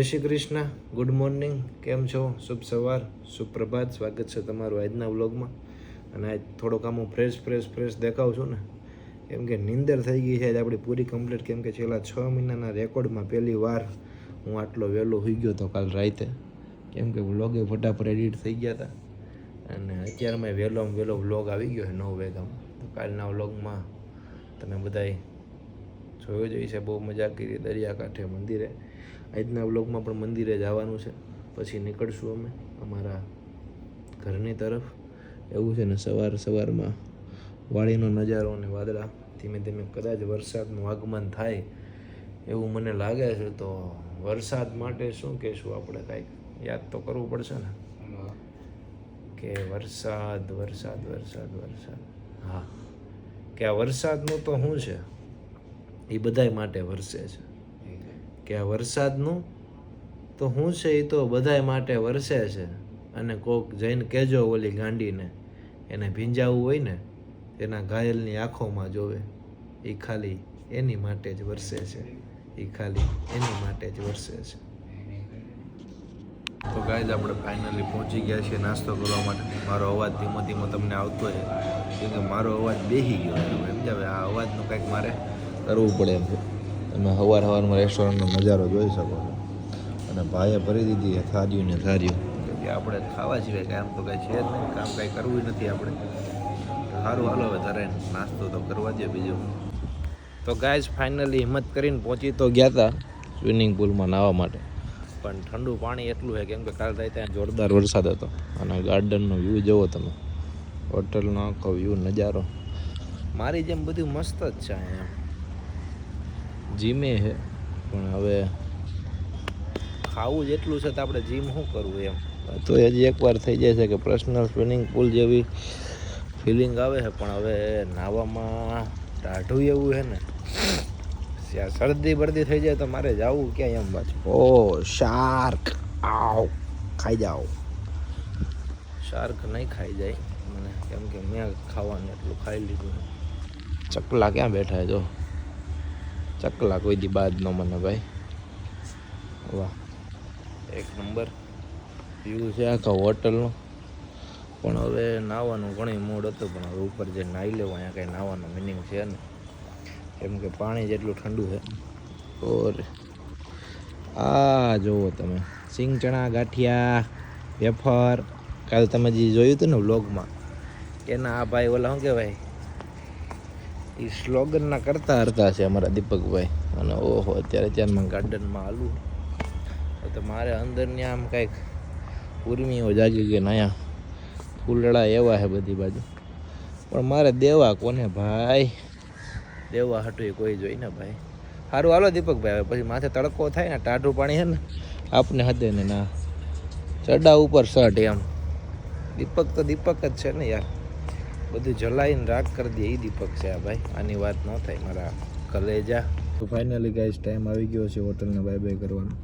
જય Shri Krishna. Good morning કેમ છો? શુભ સવાર. સુપ્રભાત. સ્વાગત છે તમારું આજના વ્લોગમાં. અને આજ થોડોક આમ હું ફ્રેશ ફ્રેશ ફ્રેશ દેખાઉં છું ને. કેમ કે નિંદર થઈ ગઈ છે. આજ આપણી પૂરી કમ્પ્લીટ કેમ કે છેલ્લા છ મહિનાના રેકોર્ડમાં પહેલી વાર હું આટલો વહેલો હોઈ ગયો હતો કાલ રાતે. કેમ કે વ્લોગે ફટાફટ એડિટ થઈ ગયા હતા. અને અત્યારમાં વહેલો વહેલો વ્લોગ આવી ગયો છે નવ વાગ્યામાં. તો કાલના વ્લોગમાં તમે બધાય જોયો જ છે બહુ મજા કરી દરિયાકાંઠે મંદિરે. આજના બ્લોગમાં પણ મંદિરે જવાનું છે. પછી નીકળશું અમે અમારા ઘરની તરફ. એવું છે ને સવાર સવારમાં વાડીનો નજારો અને વાદળા ધીમે ધીમે કદાચ વરસાદનું આગમન થાય એવું મને લાગે છે તો વરસાદ માટે શું કહેશું આપણે કાંઈક? યાદ તો કરવું પડશે ને? કે વરસાદ વરસાદ વરસાદ વરસાદ. હા. કે આ વરસાદનું તો શું છે? એ બધાય માટે વરસે છે. કે આ વરસાદનું તો શું છે એ તો બધાય માટે વરસે છે. અને કોક જઈને કહેજો ઓલી ગાંડીને, એને ભીંજાવું હોય ને એના ઘાયલની આંખોમાં જોવે. એ ખાલી એની માટે જ વરસે છે. એ ખાલી એની માટે જ વરસે છે. તો ગાય આપણે ફાઇનલી પહોંચી ગયા છીએ નાસ્તો કરવા માટે. મારો અવાજ ધીમો ધીમો તમને આવતો છે કેમ કે મારો અવાજ બેહી ગયો એમ હવે આ અવાજનું કંઈક મારે કરવું પડે એમ તમે સવાર સવારમાં રેસ્ટોરન્ટનો નજારો જોઈ શકો છો. અને ભાઈએ ભરી દીધી એ થારીઓ ને થાર્યું કે આપણે ખાવા સિવાય આમ તો કાંઈ છે જ નહીં. કામ કાંઈ કરવું નથી આપણે. સારું હાલો હવે તારે નાસ્તો તો કરવા દે બીજું. તો ગાય ફાઇનલી હિંમત કરીને પહોંચી તો ગયા હતા સ્વિમિંગ પુલમાં નાહવા માટે. પણ ઠંડુ પાણી એટલું છે કેમ કે કાલ રાતે ત્યાં જોરદાર વરસાદ હતો. અને ગાર્ડનનો વ્યૂ જોવો તમે. હોટલનો આખો વ્યૂ નજારો. મારી જેમ બધું મસ્ત જ છે અહીંયા. જીમે છે. પણ હવે ખાવું જેટલું છે તો આપણે જીમ શું કરવું એમ? તો એ જ એકવાર થઈ જાય છે કે પર્સનલ સ્વિમિંગ પુલ જેવી ફિલિંગ આવે છે પણ હવે નાવામાં ટાઢું એવું છે ને ત્યાં શરદી બરદી થઈ જાય તો મારે જવું ક્યાંય એમ પાછું. ઓ શાર્ક આવ ખાઈ જાઓ. શાર્ક નહીં ખાઈ જાય. મને કેમ કે મેં ખાવાનું એટલું ખાઈ લીધું. ચકલા ક્યાં બેઠા છે જો. ચકલા કોઈ દી બાદ નો મને ભાઈ. વાહ. એક નંબર. વ્યૂ છે આખા હોટલનો. પણ હવે નાહવાનું ઘણી મૂડ હતું, પણ હવે ઉપર જે નાહી લેવું, અહીંયા કાંઈ નાહવાનો મિનિંગ છે ને કેમ કે પાણી જેટલું ઠંડુ છે. ઓર આ જુઓ તમે. સિંગ ચણા ગાંઠિયા, વેફર. કાલ તમે જે જોયું હતું ને વ્લોગમાં એના આ ભાઈ ઓલા શું કહેવાય? એ સ્લોગનના કરતા હરતા છે અમારા દીપકભાઈ. અને ઓહો, અત્યારે ત્યારમાં ગાર્ડનમાં હાલું. તો મારે અંદરની આમ કાંઈક ઉર્મીઓ જાગી ગઈ ને અહીંયા ફૂલડા એવા છે બધી બાજુ. પણ મારે દેવા કોને ભાઈ? દેવા હાટું કોઈ જોઈ ને ભાઈ. સારું હાલો દીપકભાઈ, હવે પછી માથે તડકો થાય ને, ટાઢું પાણી છે ને, આપને હદે ને ના. ચડા ઉપર શર્ટ એમ. દીપક તો દીપક જ છે ને યાર. બધું જલાઈને રાગ કરી દે એ દીપક છે આ ભાઈ. આની વાત ન થાય મારા કલેજા. તો ફાઇનલી ગાઈસ ટાઈમ આવી ગયો છે હોટલને બાય બાય કરવાનો.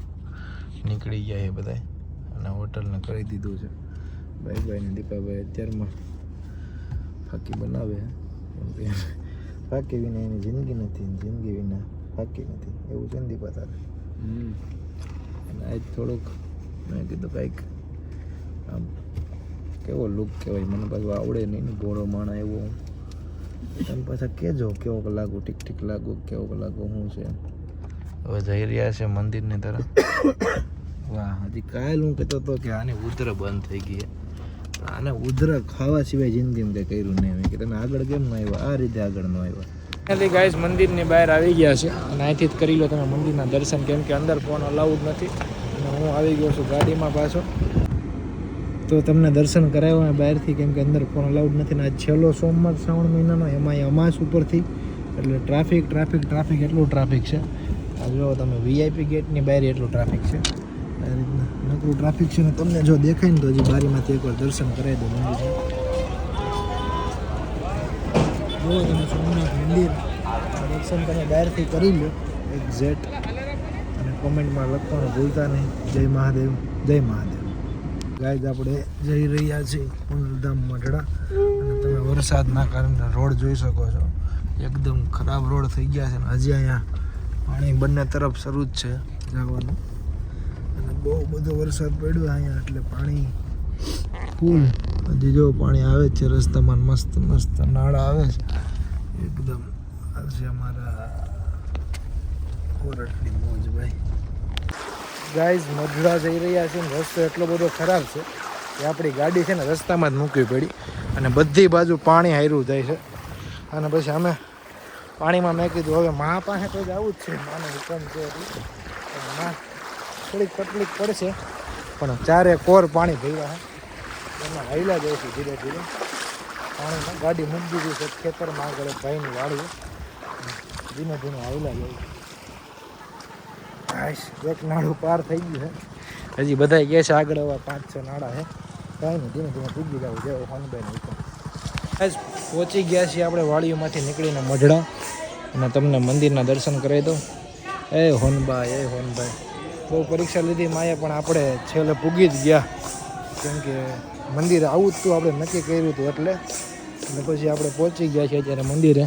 નીકળી ગયા એ બધા અને હોટલને કરી દીધું છે. બાય બાય ને દીપાભાઈ અત્યારમાં ફાકી બનાવે ફાકી વિના એની જિંદગી નથી જિંદગી વિના ફાકી નથી. એવું છે ને દીપા તારે? અને આજ થોડુંક મેં કીધું કાંઈક આમ કેવો લુક કહેવાય? મને પાછું આવડે નહીં ને ભોળો માણા એવો હું. તમે પાછા કહેજો કેવો લાગુ ટીક ટીક લાગુ કેવો લાગુ શું છે? હવે જઈ રહ્યા છે મંદિરની તરફ. વાહ હજી કાલ હું કહેતો હતો કે આની ઉધર બંધ થઈ ગઈ આને ઉધર ખાવા સિવાય જિંદગીમાં કંઈ કર્યું નહીં. કે તમે આગળ કેમ ન આવ્યા? આ રીતે આગળ ન આવ્યા. ત્યાંથી ગાઈસ મંદિરની બહાર આવી ગયા છે અને અહીંથી જ કરી લો તમે મંદિરના દર્શન કેમ કે અંદર ફોન અલાઉડ નથી. અને હું આવી ગયો છું ગાડીમાં પાછો. તો તમને દર્શન કરાવ્યા બહારથી કેમ કે અંદર ફોન અલાઉડ નથી. ને આ છેલ્લો સોમવાર, શ્રાવણ મહિનાનો એમાં અમાસ ઉપરથી. એટલે ટ્રાફિક ટ્રાફિક ટ્રાફિક એટલું ટ્રાફિક છે. આ જો તમે વીઆઈપી ગેટની બહાર એટલું ટ્રાફિક છે. આ રીતના નકરું ટ્રાફિક છે ને તમને જો દેખાય ને તો હજી બારીમાંથી એકવાર દર્શન કરાવી દો મંદિર જુઓ તમે સોમનાથ દર્શન તમે બહારથી કરી લો એક્ઝેક્ટ અને કોમેન્ટમાં લખવાનું ભૂલતા નહીં. જય મહાદેવ જય મહાદેવ. ગાય આપણે જઈ રહ્યા છીએ પુનલધામ મઢડા. અને તમે વરસાદના કારણે રોડ જોઈ શકો છો. એકદમ ખરાબ રોડ થઈ ગયા છે ને હજી અહીંયા પાણી બંને તરફ શરૂ જ છે જવાનું. અને બહુ બધો વરસાદ પડ્યો અહીંયા, એટલે પાણી ફૂલ. હજી જો પાણી આવે છે, રસ્તામાં મસ્ત મસ્ત નાળા આવે છે. એકદમ આ અમારા કોરટની મોજ, ભાઈ. ગાઈઝ મધુરા જઈ રહ્યા છે ને રસ્તો એટલો બધો ખરાબ છે કે આપણી ગાડી છે ને રસ્તામાં જ મૂકવી પડી અને બધી બાજુ પાણી હાર્યું જાય છે. અને પછી અમે પાણીમાં મેં કીધું, હવે મા પાસે તો જવું જ છે. માનો હુકમ છે મા થોડીક તકલીફ પડશે. પણ ચારે કોર પાણી ભર્યા છે. એમાં હાઈલા જઈશું ધીરે ધીરે. પાણીમાં ગાડી મૂકી દીધી છે ખેતરમાં આગળ ભાઈની વાડી ધીમે ધીમે હાઈલા જાય હાશ એક નાળું પાર થઈ ગયું છે. હજી બધા કહે છે આગળ આવા પાંચ છ નાળા છે. કાંઈ નહીં, ધીમે ધીમે પૂગી જવું જેવો હોનભાઈ નહીં આજ પહોંચી ગયા છીએ આપણે વાડીઓમાંથી નીકળીને મઢડા. અને તમને મંદિરના દર્શન કરાવી દઉં. એ હોનભાઈ એ હોનભાઈ બહુ પરીક્ષા લીધી માએ પણ આપણે છેલ્લે પૂગી જ ગયા. કેમ કે મંદિર આવું જ તું આપણે નક્કી કર્યું હતું એટલે. અને પછી આપણે પહોંચી ગયા છીએ અત્યારે મંદિરે.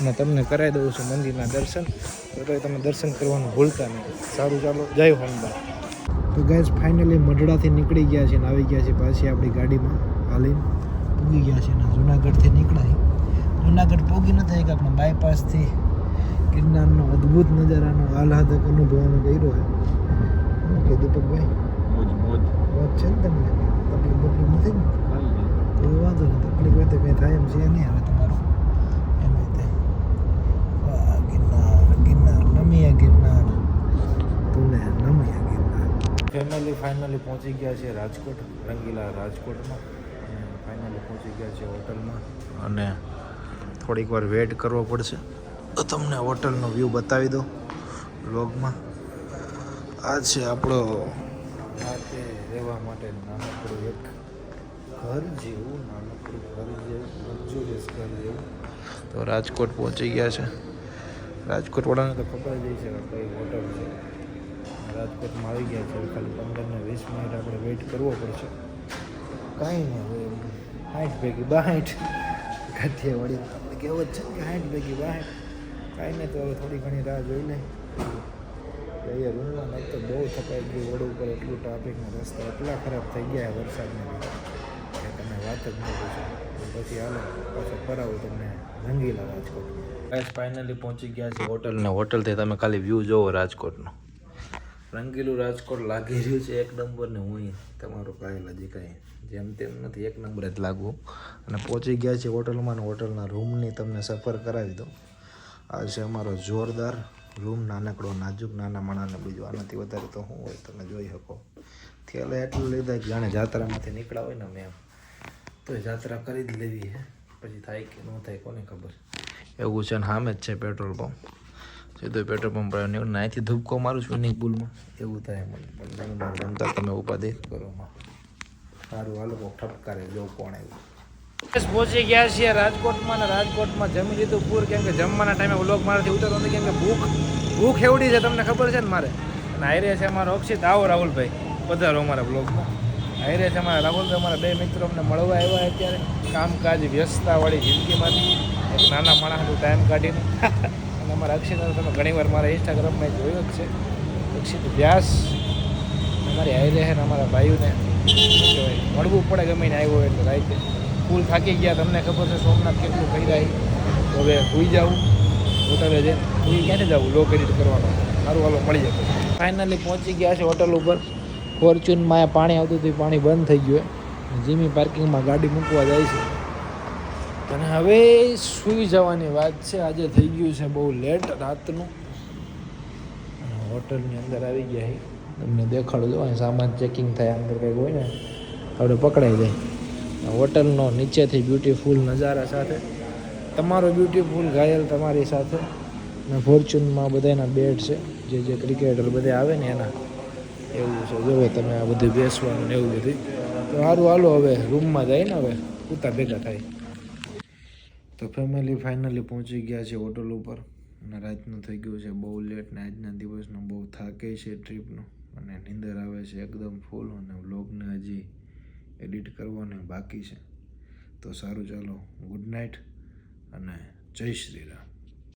અને તમને કરાવી દઉં છું મંદિરના દર્શન. તો તમે દર્શન કરવાનું ભૂલતા નહીં. સારું ચાલો જય હોનભાઈ તો ગેસ ફાઇનલી મઢડાથી નીકળી ગયા છે ને આવી ગયા છે પાછી આપણી ગાડીમાં. હાલીને પૂગી ગયા છે ને જુનાગઢથી નીકળાય. જુનાગઢ પોગી નથી કે આપણે બાયપાસથી ગિરનારનો અદ્ભુત નજારાનો આહલાદક અનુભવાનો કર્યો છે કે દીપકભાઈ? મોજ મોજ. મોજ છે ને તમને? તકલીફ બકલીફ નથી ને? તો વાંધો નહીં તકલીફ હોય તો કંઈ થાય એમ છે નહીં હવે તમારું એમ રીતે વાહ ગિરનાર નમીએ ગિરનાર. તુને નમીએ ગિરનાર. ફેમિલી ફાઇનલી પહોંચી ગયા છે રાજકોટ, રંગીલા રાજકોટમાં. ફાઇનલી પહોંચી ગયા છે હોટલમાં. અને થોડીક વાર વેટ કરવો પડશે. તો તમને હોટલનો વ્યૂ બતાવી દો વ્લોગમાં આ છે આપણો આ તે રહેવા માટે નાનકડું એક ઘર જેવું, નાનકડું ઘર જેવું લક્ઝુરિયસ ઘર જેવું. તો રાજકોટ પહોંચી ગયા છે. રાજકોટ વાળાને તો ખબર જ છે કે કઈ હોટલ છે. રાજકોટમાં આવી ગયા છે, ખાલી પંદર ને વીસ મિનિટ આપણે વેઇટ કરવો પડશે. કાંઈ નહીં હવે સાઠ ભેગી બાઠ. કાઠિયાવાડી આપણે કહેવત છે કે સાઠ ભેગી બાઠ. કાંઈ નહીં તો હવે થોડી ઘણી રાહ જોઈ લે અહીંયા રૂમમાં નહીં તો બહુ થકાઈ ગયું, વડ ઉપર એટલું ટ્રાફિકના રસ્તા એટલા ખરાબ થઈ ગયા વરસાદને તમે વાત જ ન પૂછો. પછી હાલો, પાછો ફરાવું તમને રંગીલા રાજકોટ ગાઈસ ફાઇનલી પહોંચી ગયા છે હોટલ ને હોટલથી તમે ખાલી વ્યૂ જોવો રાજકોટનો. રંગીલું રાજકોટ લાગી રહ્યું છે એક નંબર ને હું તમારું કાંઈ હજી કાંઈ જેમ તેમ નથી એક નંબર જ લાગવું અને પહોંચી ગયા છે હોટલમાં ને હોટલના રૂમની તમને સફર કરાવી દઉં. આ છે અમારો જોરદાર રૂમ નાનકડો નાજુક નાના માણાને બીજું આનાથી વધારે તો હું હોય તમે જોઈ શકો. થેલે એટલું લીધા કે જાણે જાત્રામાંથી નીકળ્યા હોય ને મેં તો જાત્રા કરી જ લેવી છે પછી થાય કે ન થાય કોને ખબર. એવું છે ને સામે જ છે પેટ્રોલ પંપ. સીધો પેટ્રોલ પંપ આવ્યો નહીં અહીંથી ધૂપકો મારું છું નહીં પુલમાં એવું થાય મને. પણ મારે રમતા તમે ઉપાધિ કરો સારું, હાલ કોક ઠપકારે, જો કોણ આવ્યું. પહોંચી ગયા છીએ રાજકોટમાં ને રાજકોટમાં જમી લીધું પૂર. કેમ કે જમવાના ટાઈમે વ્લોગ મારાથી ઉતરતો નથી. કેમ કે ભૂખ ભૂખ એવડી છે, તમને ખબર છે ને મારે? અને આયરે છે અમારો અક્ષિત. આવો રાહુલભાઈ. પધારો અમારા બ્લોગમાં આયરે છે અમારા રાહુલભાઈ. અમારા બે મિત્રો અમને મળવા આવ્યા અત્યારે. કામકાજ વ્યસ્તતાવાળી જિંદગીમાંથી એક નાના માણસનું ટાઈમ કાઢીને. અને અમારા અક્ષિતા તમે ઘણીવાર મારા ઇન્સ્ટાગ્રામમાં જોયો જ છે. અક્ષિત વ્યાસ, અમારી હાઈ રહે અમારા ભાઈઓને મળવું પડે ગમે ને આવ્યો એટલે રાઈતે ફૂલ થાકી ગયા, તમને ખબર છે સોમનાથ કેટલું કહી રહ્યા તો હવે સુઈ જાવું હોટલે જઈને. સુઈ ક્યાંથી જવું લો એડિટ કરવાનો. સારું, હાલો મળી જાય ફાઇનલી પહોંચી ગયા છે હોટલ ઉપર. ફોર્ચ્યુનમાં પાણી આવતું હતું પાણી બંધ થઈ ગયું જીમી પાર્કિંગમાં ગાડી મૂકવા જાય છે. અને હવે સુઈ જવાની વાત છે. આજે થઈ ગયું છે બહુ લેટ રાતનું. હોટલની અંદર આવી ગયા છે તમને દેખાડું જો, અહીં સામાન ચેકિંગ થાય, અંદર કંઈક હોય ને, આપણે પકડાઈ જાય. હોટલનો નીચેથી બ્યુટીફુલ નજારા સાથે. તમારો બ્યુટીફુલ ઘાયલ તમારી સાથે. ને ફોર્ચ્યુનમાં બધાના બેડ છે. જે જે ક્રિકેટર બધા આવે ને એના. એવું છે. જોવે તમે આ બધું બેસવાનું ને એવું બધું. તો સારું હાલો હવે, રૂમમાં જાય ને હવે પૂતા ભેગા થાય. તો ફેમિલી ફાઇનલી પહોંચી ગયા છે હોટલ ઉપર. અને રાતનું થઈ ગયું છે બહુ લેટ ને આજના દિવસનો બહુ થાકે છે ટ્રીપનો અને નીંદર આવે છે એકદમ ફૂલ અને વ્લોગને હજી એડિટ કરવાને બાકી છે. તો સારું, ચાલો ગુડ નાઇટ અને જય શ્રી રામ.